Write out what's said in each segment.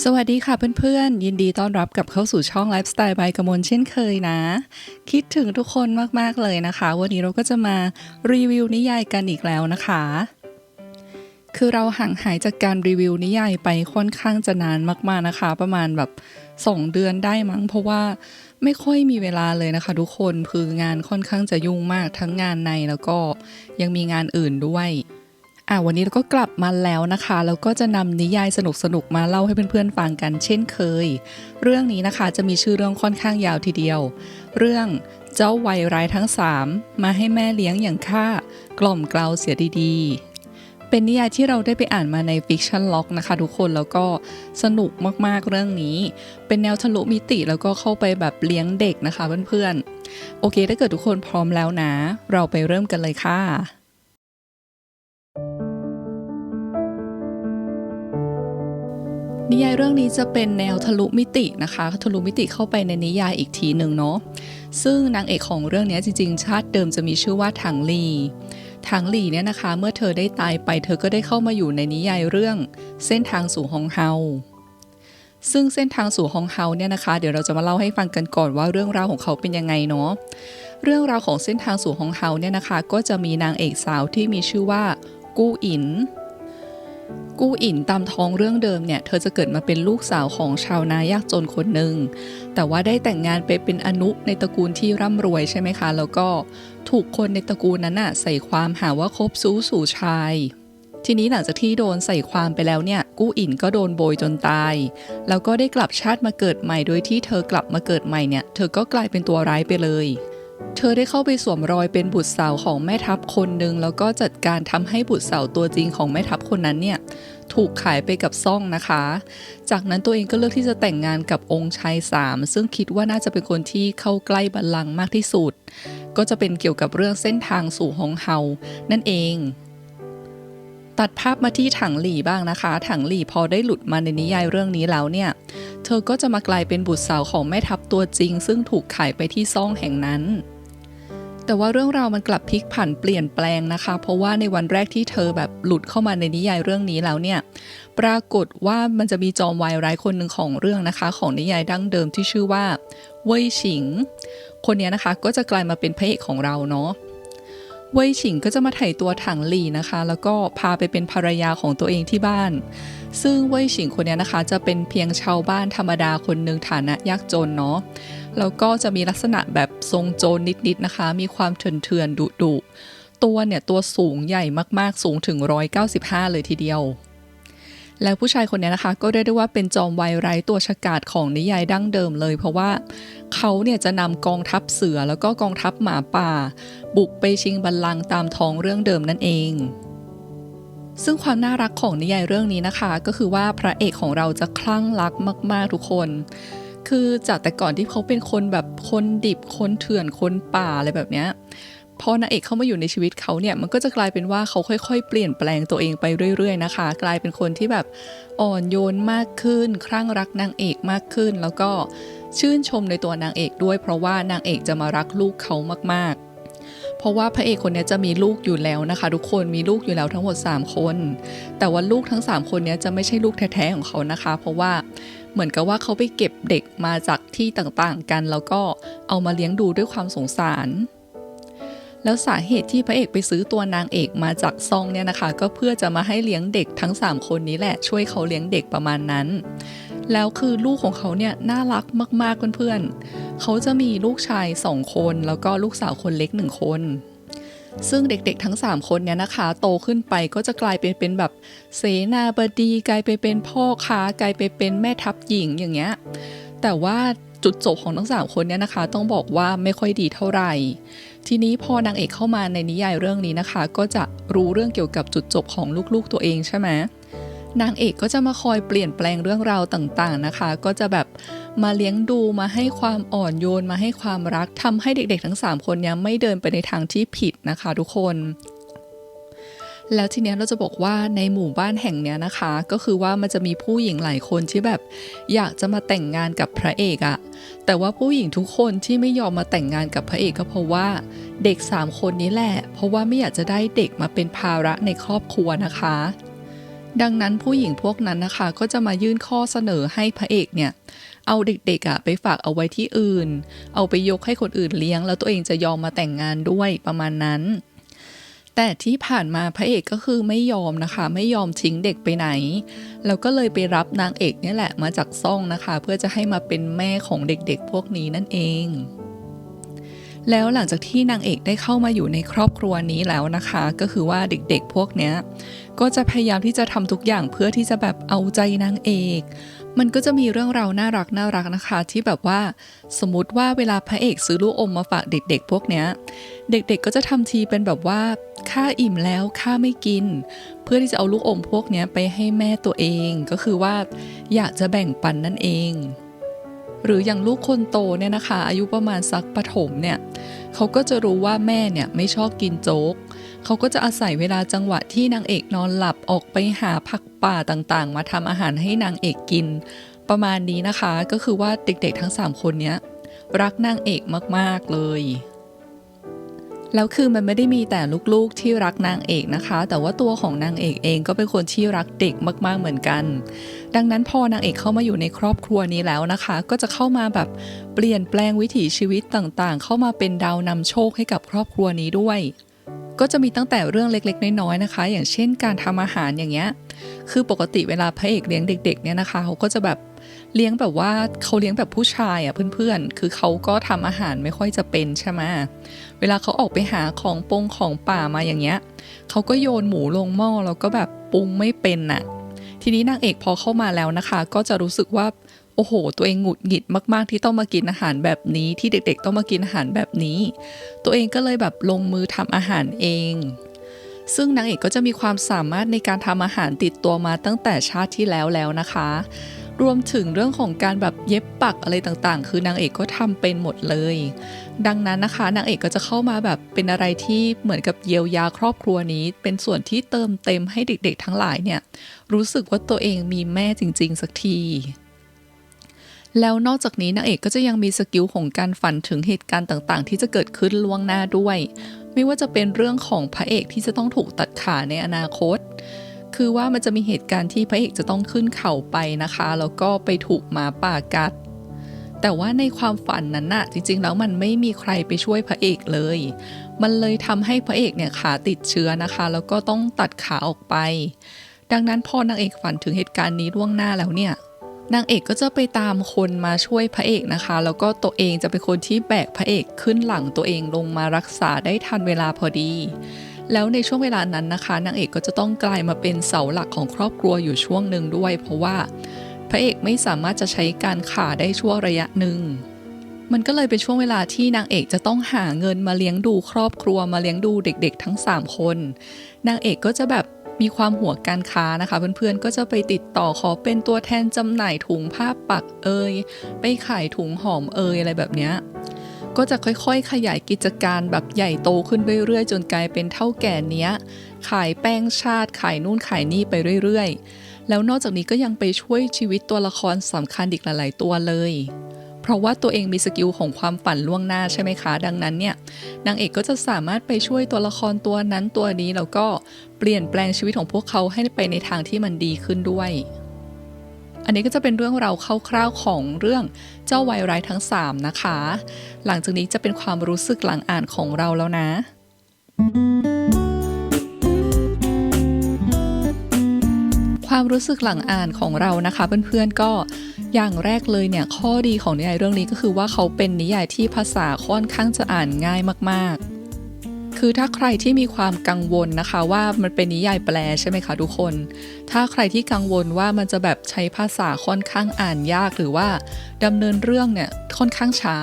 สวัสดีค่ะเพื่อนๆ ยินดีต้อนรับกลับเข้าสู่ช่องไลฟ์สไตล์บายกมลเช่นเคยนะ คิดถึงทุกคนมากๆเลยนะคะ วันนี้เราก็จะมารีวิวนิยายกันอีกแล้วนะคะ คือเราห่างหายจากการรีวิวนิยายไปค่อนข้างจะนานมากๆนะคะ ประมาณแบบ 2 เดือนได้มั้ง เพราะว่าไม่ค่อยมีเวลาเลยนะคะ ทุกคนคืองานค่อนข้างจะยุ่งมากทั้งงานในแล้วก็ยังมีงานอื่นด้วย อะวันนี้เราก็กลับมาแล้วนะคะแล้วก็จะนำนิยายสนุกๆมาเล่าให้เพื่อนๆฟังกันเช่นเคย เรื่องนี้นะคะจะมีชื่อเรื่องค่อนข้างยาวทีเดียว เรื่องเจ้าวัยร้ายทั้งสามมาให้แม่เลี้ยงอย่างข้ากล่อมเกลาเสียดีๆ เป็นนิยายที่เราได้ไปอ่านมาในฟิกชันล็อกนะคะทุกคนแล้วก็สนุกมากๆเรื่องนี้ เป็นแนวทะลุมิติแล้วก็เข้าไปแบบเลี้ยงเด็กนะคะเพื่อนๆโอเคถ้าเกิดทุกคนพร้อมแล้วนะ เราไปเริ่มกันเลยค่ะ นิยายเรื่องนี้จะเป็นแนวทะลุมิตินะคะทะลุมิติเข้าไปในนิยายอีกทีหนึ่งเนาะซึ่งนางเอกของเรื่องนี้จริงๆ ชาติเดิมจะมีชื่อว่าถังลีถังหลีเนี่ยนะคะ เมื่อเธอได้ตายไป เธอก็ได้เข้ามาอยู่ในนิยายเรื่อง เส้นทางสู่ฮองเฮา ซึ่งเส้นทางสู่ฮองเฮาเนี่ยนะคะ เดี๋ยวเราจะมาเล่าให้ฟังกันก่อนว่าเรื่องราวของเขาเป็นยังไงเนาะ เรื่องราวของเส้นทางสู่ฮองเฮาเนี่ยนะคะ ก็จะมีนางเอกสาวที่มีชื่อว่ากู้อิน กู้อินตามท้องเรื่องเดิมเนี่ย เธอจะเกิดมาเป็นลูกสาวของชาวนายากจนคนหนึ่ง แต่ว่าได้แต่งงานไปเป็นอนุในตระกูลที่ร่ำรวยใช่ไหมคะ แล้วก็ถูกคนในตระกูลนั้นน่ะใส่ความหาว่าคบซู้สู่ชาย ทีนี้หลังจากที่โดนใส่ความไปแล้วเนี่ย กู้อินก็โดนโบยจนตาย แล้วก็ได้กลับชาติมาเกิดใหม่ โดยที่เธอกลับมาเกิดใหม่เนี่ย เธอก็กลายเป็นตัวร้ายไปเลย เธอได้เข้าไปสวมรอยเป็นบุตรสาวของแม่ทัพคนหนึ่งแล้วก็จัดการทำให้บุตรสาวตัวจริงของแม่ทัพคนนั้นเนี่ยถูกขายไปกับซ่องนะคะ จากนั้นตัวเองก็เลือกที่จะแต่งงานกับองค์ชายสามซึ่งคิดว่าน่าจะเป็นคนที่เข้าใกล้บัลลังก์มากที่สุด ก็จะเป็นเกี่ยวกับเรื่องเส้นทางสู่ฮองเฮานั่นเอง ตัดภาพมาที่ถังหลี่บ้างนะคะ ถังหลี่พอได้หลุดมาในนิยายเรื่องนี้แล้วเนี่ย เธอก็จะมากลายเป็นบุตรสาวของแม่ทัพตัวจริง ซึ่งถูกขายไปที่ซ่องแห่งนั้น แต่ว่าเรื่องราวมันกลับพลิกผันเปลี่ยนแปลงนะคะ เพราะว่าในวันแรกที่เธอแบบหลุดเข้ามาในนิยายเรื่องนี้แล้วเนี่ย ปรากฏว่ามันจะมีจอมวายร้ายคนหนึ่งของเรื่องนะคะ ของนิยายดั้งเดิมที่ชื่อว่า เว่ยฉิง คนนี้นะคะก็จะกลายมาเป็นพระเอกของเราเนาะเว่ยฉิงก็จะมาไถ่ตัวถังหลี่นะคะ แล้วก็พาไปเป็นภรรยาของตัวเองที่บ้าน ซึ่งเว่ยฉิงคนนี้นะคะ จะเป็นเพียงชาวบ้านธรรมดาคนหนึ่งฐานะยากจนเนาะ แล้วก็จะมีลักษณะแบบทรงโจรนิดๆนะคะ มีความเถื่อนๆดุดุๆตัวเนี่ยตัวสูงใหญ่มากๆ สูงถึง 195 เลยทีเดียว แล้วผู้ชายคนนี้นะคะ ก็เรียกได้ว่าเป็นจอมวายร้ตัวฉกาจของนิยายดั้งเดิมเลย เพราะว่าเขาเนี่ยจะนำกองทัพเสือแล้วก็กองทัพหมาป่า บุกไปชิงบัลลังก์ตามท้องเรื่องเดิมนั่นเองซึ่งความน่ารักของนิยายเรื่องนี้นะคะ ก็คือว่าพระเอกของเราจะคลั่งรักมาก ๆ ทุกคน คือจากแต่ก่อนที่เขาเป็นคนแบบคนดิบคนเถื่อนคนป่าอะไรแบบเนี้ยพอนางเอกเข้ามาอยู่ในชีวิตเขาเนี่ยมันก็จะกลายเป็นว่าเขาค่อยๆ เปลี่ยนแปลงตัวเองไปเรื่อยๆนะคะ กลายเป็นคนที่แบบอ่อนโยนมากขึ้น คลั่งรักนางเอกมากขึ้น แล้วก็ชื่นชมในตัวนางเอกด้วย เพราะว่านางเอกจะมารักลูกเขามากๆเพราะว่าพระเอกคนนี้จะมีลูกอยู่แล้วนะคะ ทุกคนมีลูกอยู่แล้วทั้งหมด 3 คน แต่ว่าลูกทั้ง 3 คนนี้จะไม่ใช่ลูกแท้ๆของเขานะคะ เพราะว่า เหมือนกับว่าเขาไปเก็บเด็กมาจากที่ต่างๆกัน แล้วก็เอามาเลี้ยงดูด้วยความสงสาร แล้วสาเหตุที่พระเอกไปซื้อตัวนางเอกมาจากซองเนี่ยนะคะ ก็เพื่อจะมาให้เลี้ยงเด็กทั้ง 3 คนนี้แหละ ช่วยเขาเลี้ยงเด็กประมาณนั้น แล้วคือลูกของเขาเนี่ยน่ารักมากๆเพื่อนๆเขาจะมีลูกชายสองคน แล้วก็ลูกสาวคนเล็กหนึ่งคน ซึ่งเด็กๆทั้ง 3 คนเนี่ยนะคะ โตขึ้นไปก็จะกลายเป็นเป็นแบบเสนาบดี กลายไปเป็นพ่อค้ากลายไปเป็นแม่ทัพหญิงอย่างเงี้ยแต่ว่าจุดจบของทั้งสามคนเนี่ยนะคะ ต้องบอกว่าไม่ค่อยดีเท่าไหร่ ทีนี้พอนางเอกเข้ามาในนิยายเรื่องนี้นะคะ ก็จะรู้เรื่องเกี่ยวกับจุดจบของลูกๆตัวเองใช่ไหมนางเอกก็จะมาคอยเปลี่ยนแปลงเรื่องราวต่างๆนะคะ ก็จะแบบ มาเลี้ยงดูมาให้ความอ่อนโยนมาให้ความรักทำให้เด็กๆ ทั้ง 3 คนเนี้ยไม่เดินไปในทางที่ผิดนะคะ ทุกคน แล้วทีเนี้ยเราจะบอกว่าในหมู่บ้านแห่งเนี้ยนะคะ ก็คือว่ามันจะมีผู้หญิงหลายคนที่แบบ อยากจะมาแต่งงานกับพระเอกอะแต่ว่าผู้หญิงทุกคนที่ไม่ยอมมาแต่งงานกับพระเอกก็เพราะว่าเด็ก 3 คนนี้แหละ เพราะว่าไม่อยากจะได้เด็กมาเป็นภาระในครอบครัวนะคะดังนั้นผู้หญิงพวกนั้นนะคะ ก็จะมายื่นข้อเสนอให้พระเอกเนี่ย เอาเด็กๆอะไปฝากเอาไว้ที่อื่น เอาไปยกให้คนอื่นเลี้ยง แล้วตัวเองจะยอมมาแต่งงานด้วยประมาณนั้น แต่ที่ผ่านมาพระเอกก็คือไม่ยอมนะคะ ไม่ยอมทิ้งเด็กไปไหน แล้วก็เลยไปรับนางเอกเนี่ยแหละมาจากซ่องนะคะ เพื่อจะให้มาเป็นแม่ของเด็กๆพวกนี้นั่นเองแล้วหลังจากที่นางเอกได้เข้ามาอยู่ในครอบครัวนี้แล้วนะคะ ก็คือว่าเด็กๆพวกเนี้ยก็จะพยายามที่จะทำทุกอย่างเพื่อที่จะแบบเอาใจนางเอก มันก็จะมีเรื่องราวน่ารักน่ารักนะคะ ที่แบบว่าสมมติว่าเวลาพระเอกซื้อลูกอมมาฝากเด็ก ๆ พวกเนี้ย เด็กๆก็จะทำทีเป็นแบบว่าข้าอิ่มแล้วข้าไม่กิน เพื่อที่จะเอาลูกอมพวกเนี้ยไปให้แม่ตัวเองก็คือว่า อยากจะแบ่งปันนั่นเอง หรืออย่างลูกคนโตเนี่ยนะคะ อายุประมาณสักปฐมเนี่ยเขาก็จะรู้ว่าแม่เนี่ยไม่ชอบกินโจ๊ก เขาก็จะอาศัยเวลาจังหวะที่นางเอกนอนหลับออกไปหาผักป่าต่างๆ มาทำอาหารให้นางเอกกิน ประมาณนี้นะคะก็คือว่าเด็กๆทั้ง 3 คนเนี้ยรักนางเอกมากๆเลยแล้วคือมันไม่ได้มีแต่ลูกๆที่รักนางเอกนะคะ แต่ว่าตัวของนางเอกเองก็เป็นคนที่รักเด็กมากๆเหมือนกัน ดังนั้นพอนางเอกเข้ามาอยู่ในครอบครัวนี้แล้วนะคะ ก็จะเข้ามาแบบเปลี่ยนแปลงวิถีชีวิตต่างๆ เข้ามาเป็นดาวนำโชคให้กับครอบครัวนี้ด้วย ก็จะมีตั้งแต่เรื่องเล็กๆ น้อยๆนะคะ อย่างเช่นการทำอาหารอย่างเงี้ย คือปกติเวลาพระเอกเลี้ยงเด็ก ๆ เนี่ยนะคะเขาก็จะแบบเลี้ยงแบบว่าเขาเลี้ยงแบบผู้ชายอะเพื่อนๆ คือเขาก็ทำอาหารไม่ค่อยจะเป็นใช่ไหมเวลาเขาออกไปหาของปงของป่ามาอย่างเงี้ยเขาก็โยนหมูลงหม้อแล้วก็แบบปรุงไม่เป็นน่ะ ทีนี้นางเอกพอเข้ามาแล้วนะคะ ก็จะรู้สึกว่า โอ้โห ตัวเองหงุดหงิดมากๆ ที่ต้องมากินอาหารแบบนี้ ที่เด็กๆ ต้องมากินอาหารแบบนี้ ตัวเองก็เลยแบบลงมือทำอาหารเอง ซึ่งนางเอกก็จะมีความสามารถในการทำอาหารติดตัวมาตั้งแต่ชาติที่แล้วแล้วนะคะ รวมถึงเรื่องของการแบบเย็บปักอะไรต่างๆ คือนางเอกก็ทำเป็นหมดเลย ดังนั้นนะคะนางเอกก็จะเข้ามาแบบเป็นอะไรที่เหมือนกับเยียวยาครอบครัวนี้ เป็นส่วนที่เติมเต็มให้เด็กๆ ทั้งหลายเนี่ยรู้สึกว่าตัวเองมีแม่จริง ๆ สักที แล้วนอกจากนี้นางเอกก็จะยังมีสกิลของการฝันถึงเหตุการณ์ต่างๆ ที่จะเกิดขึ้นล่วงหน้าด้วย ไม่ว่าจะเป็นเรื่องของพระเอกที่จะต้องถูกตัดขาในอนาคต คือว่ามันจะมีเหตุการณ์ที่พระเอกจะต้องขึ้นเข่าไปนะคะ แล้วก็ไปถูกหมาป่ากัด แต่ว่าในความฝันนั้นน่ะจริง ๆ แล้วมันไม่มีใครไปช่วยพระเอกเลย มันเลยทำให้พระเอกเนี่ยขาติดเชื้อนะคะ แล้วก็ต้องตัดขาออกไป ดังนั้นพอนางเอกฝันถึงเหตุการณ์นี้ล่วงหน้าแล้วเนี่ย นางเอกก็จะไปตามคนมาช่วยพระเอกนะคะ แล้วก็ตัวเองจะเป็นคนที่แบกพระเอกขึ้นหลังตัวเองลงมารักษาได้ทันเวลาพอดี แล้วในช่วงเวลานั้นนะคะนางเอกก็จะต้องกลายมาเป็นเสาหลักของครอบครัวอยู่ช่วงหนึ่งด้วย เพราะว่าพระเอกไม่สามารถจะใช้การขาได้ชั่วระยะหนึ่งมันก็เลยเป็นช่วงเวลาที่นางเอกจะต้องหาเงินมาเลี้ยงดูครอบครัวมาเลี้ยงดูเด็กๆ ทั้ง 3 คน นางเอกก็จะแบบ มีความหัวการค้านะคะ เพื่อนๆก็จะไปติดต่อขอเป็นตัวแทนจำหน่ายถุงผ้าปักเอย ไปขายถุงหอมเอยอะไรแบบเนี้ยก็จะค่อยๆ ขยายกิจการแบบใหญ่โตขึ้นเรื่อยๆ จนกลายเป็นเท่าแก่เนี้ย ขายแป้งชาติขายนู่นขายนี่ไปเรื่อยๆ แล้วนอกจากนี้ก็ยังไปช่วยชีวิตตัวละครสำคัญอีกหลายๆตัวเลย เพราะว่าตัวเองมีสกิลของความฝันล่วงหน้าใช่ไหมคะ ดังนั้นเนี่ยนางเอกก็จะสามารถไปช่วยตัวละครตัวนั้นตัวนี้แล้วก็เปลี่ยนแปลงชีวิตของพวกเขาให้ไปในทางที่มันดีขึ้นด้วย อันนี้ก็จะเป็นเรื่องราวคร่าวๆของเรื่องเจ้าวัยร้ายทั้ง 3 นะคะ หลังจากนี้จะเป็นความรู้สึกหลังอ่านของเราแล้วนะ ความรู้สึกหลังอ่านของเรานะคะเพื่อนๆก็อย่างแรกเลยเนี่ยข้อดีของนิยายเรื่องนี้ก็คือว่าเขาเป็นนิยายที่ภาษาค่อนข้างจะอ่านง่ายมากๆ คือถ้าใครที่มีความกังวลนะคะ ว่ามันเป็นนิยายแปลใช่ไหมคะทุกคน ถ้าใครที่กังวลว่ามันจะแบบใช้ภาษาค่อนข้างอ่านยากหรือว่าดำเนินเรื่องเนี่ยค่อนข้างช้า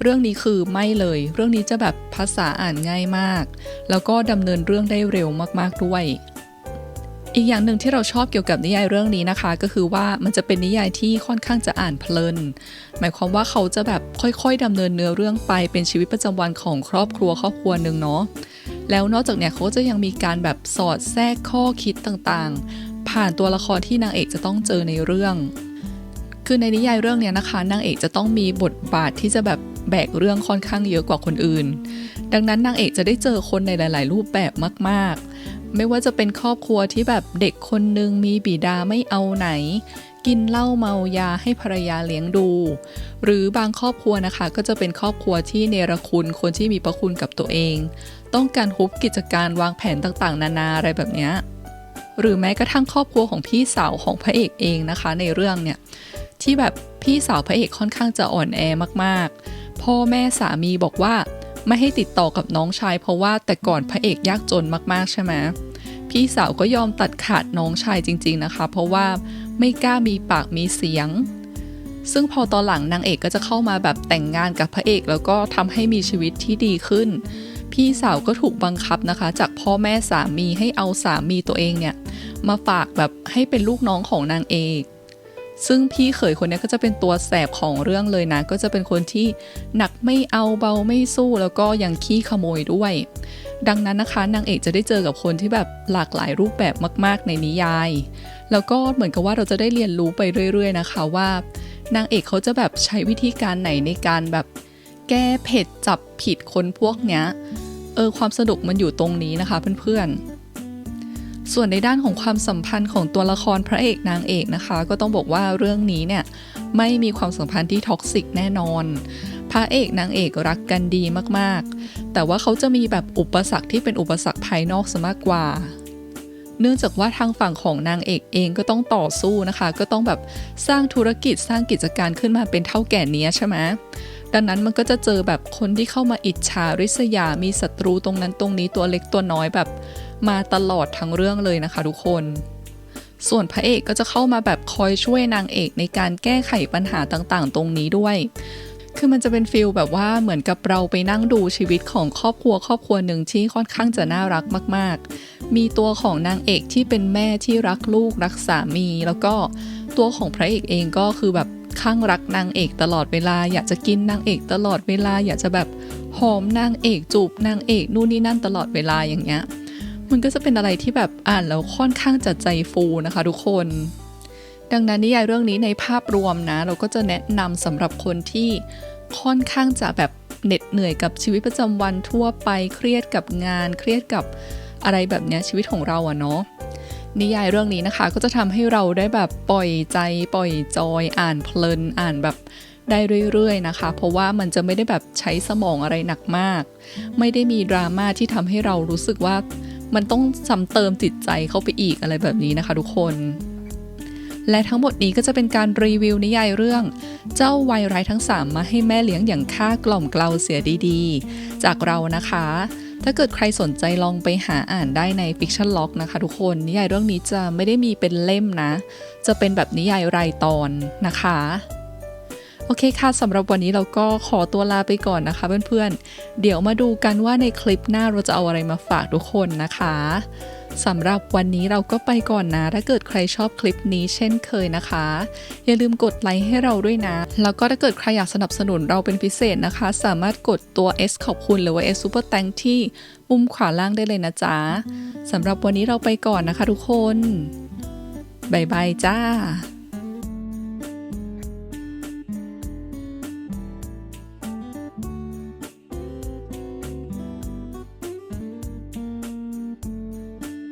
เรื่องนี้คือไม่เลย เรื่องนี้จะแบบภาษาอ่านง่ายมาก แล้วก็ดำเนินเรื่องได้เร็วมากๆด้วย อีกอย่างหนึ่งที่เราชอบเกี่ยวกับนิยายเรื่องนี้นะคะ ก็คือว่ามันจะเป็นนิยายที่ค่อนข้างจะอ่านเพลิน หมายความว่าเขาจะแบบค่อยๆดำเนินเนื้อเรื่องไปเป็นชีวิตประจำวันของครอบครัวครอบครัวหนึ่งเนาะแล้วนอกจากเนี้ยเขาจะยังมีการแบบสอดแทรกข้อคิดต่างๆ ผ่านตัวละครที่นางเอกจะต้องเจอในเรื่อง คือในนิยายเรื่องเนี้ยนะคะนางเอกจะต้องมีบทบาทที่จะแบบแบกเรื่องค่อนข้างเยอะกว่าคนอื่น ดังนั้นนางเอกจะได้เจอคนในหลาย ๆ รูปแบบมากๆ ไม่ว่าจะเป็นครอบครัวที่แบบเด็กคนหนึ่งมีบิดาไม่เอาไหน กินเหล้าเมายาให้ภรรยาเลี้ยงดู หรือบางครอบครัวนะคะ ก็จะเป็นครอบครัวที่เนรคุณคนที่มีประคุณกับตัวเอง ต้องการฮุบกิจการวางแผนต่างๆ นานาอะไรแบบเนี้ยหรือแม้กระทั่งครอบครัวของพี่สาวของพระเอกเองนะคะ ในเรื่องเนี่ยที่แบบพี่สาวพระเอกค่อนข้างจะอ่อนแอมากๆ พ่อแม่สามีบอกว่า ไม่ให้ติดต่อกับน้องชาย เพราะว่าแต่ก่อนพระเอกยากจนมากๆใช่ไหมพี่สาวก็ยอมตัดขาดน้องชายจริง ๆนะคะ เพราะว่าไม่กล้ามีปากมีเสียง ซึ่งพอตอนหลังนางเอกก็จะเข้ามาแบบแต่งงานกับพระเอก แล้วก็ทำให้มีชีวิตที่ดีขึ้น พี่สาวก็ถูกบังคับนะคะ จากพ่อแม่สามีให้เอาสามีตัวเองเนี่ยมาฝากแบบให้เป็นลูกน้องของนางเอก ซึ่งพี่เขยคนนี้ก็จะเป็นตัวแสบของเรื่องเลยนะ ก็จะเป็นคนที่หนักไม่เอาเบาไม่สู้แล้วก็ยังขี้ขโมยด้วย ดังนั้นนะคะนางเอกจะได้เจอกับคนที่แบบหลากหลายรูปแบบมาก ๆ ในนิยาย แล้วก็เหมือนกับว่าเราจะได้เรียนรู้ไปเรื่อย ๆ นะคะว่านางเอกเขาจะแบบใช้วิธีการไหนในการแบบแก้เผ็ดจับผิดคนพวกเนี้ยเออความสนุกมันอยู่ตรงนี้นะคะเพื่อนๆ ส่วนในด้านของความสัมพันธ์ของตัวละครพระเอกนางเอกนะคะ ก็ต้องบอกว่าเรื่องนี้เนี่ยไม่มีความสัมพันธ์ที่ท็อกซิกแน่นอน พระเอกนางเอกรักกันดีมากๆ แต่ว่าเขาจะมีแบบอุปสรรคที่เป็นอุปสรรคภายนอกซะมากกว่า เนื่องจากว่าทางฝั่งของนางเอกเองก็ต้องต่อสู้นะคะ ก็ต้องแบบสร้างธุรกิจสร้างกิจการขึ้นมาเป็นเท่าแก่เนี้ยใช่ไหมดังนั้นมันก็จะเจอแบบคนที่เข้ามาอิจฉาริษยา มีศัตรูตรงนั้นตรงนี้ตัวเล็กตัวน้อยแบบ มาตลอดทั้งเรื่องเลยนะคะทุกคน ส่วนพระเอกก็จะเข้ามาแบบคอยช่วยนางเอกในการแก้ไขปัญหาต่างๆ ตรงนี้ด้วย คือมันจะเป็นฟิลแบบว่าเหมือนกับเราไปนั่งดูชีวิตของครอบครัวครอบครัวหนึ่งที่ค่อนข้างจะน่ารักมาก ๆ มีตัวของนางเอกที่เป็นแม่ที่รักลูกรักสามี แล้วก็ตัวของพระเอกเองก็คือแบบข้างรักนางเอกตลอดเวลา อยากจะกินนางเอกตลอดเวลา อยากจะแบบหอมนางเอกจูบนางเอกนู่นนี่นั่นตลอดเวลาอย่างเงี้ย มันก็จะเป็นอะไรที่แบบอ่านแล้วค่อนข้างจะใจฟูนะคะ ทุกคน ดังนั้นนิยายเรื่องนี้ในภาพรวมนะ เราก็จะแนะนำสำหรับคนที่ค่อนข้างจะแบบเหน็ดเหนื่อยกับชีวิตประจำวันทั่วไปเครียดกับงาน เครียดกับอะไรแบบเนี้ยชีวิตของเราอะเนาะนิยายเรื่องนี้นะคะ ก็จะทำให้เราได้แบบปล่อยใจปล่อยจอย อ่านเพลินอ่านแบบได้เรื่อยๆนะคะ เพราะว่ามันจะไม่ได้แบบใช้สมองอะไรหนักมาก ไม่ได้มีดราม่าที่ทำให้เรารู้สึกว่า มันต้องซ้ำเติมจิตใจเข้าไปอีกอะไรแบบนี้นะคะทุกคน และทั้งหมดนี้ก็จะเป็นการรีวิวนิยายเรื่อง เจ้าวัยร้ายทั้ง 3 มาให้แม่เลี้ยงอย่างค่ากล่อมเกลาเสียดีๆ จากเรานะคะ ถ้าเกิดใครสนใจลองไปหาอ่านได้ใน Fiction Log นะคะทุกคน นิยายเรื่องนี้จะไม่ได้มีเป็นเล่มนะ จะเป็นแบบนิยายรายตอนนะคะ โอเคค่ะสำหรับวันนี้เราก็ขอตัวลาไปก่อนนะคะเพื่อนๆ เดี๋ยวมาดูกันว่าในคลิปหน้าเราจะเอาอะไรมาฝากทุกคนนะคะสำหรับวันนี้เราก็ไปก่อนนะ ถ้าเกิดใครชอบคลิปนี้เช่นเคยนะคะ อย่าลืมกดไลค์ให้เราด้วยนะ แล้วก็ถ้าเกิดใครอยากสนับสนุนเราเป็นพิเศษนะคะ สามารถกดตัว S ขอบคุณหรือว่า S Super Thank ที่มุมขวาล่างได้เลยนะจ๊ะสำหรับวันนี้เราไปก่อนนะคะทุกคนบายบายจ้า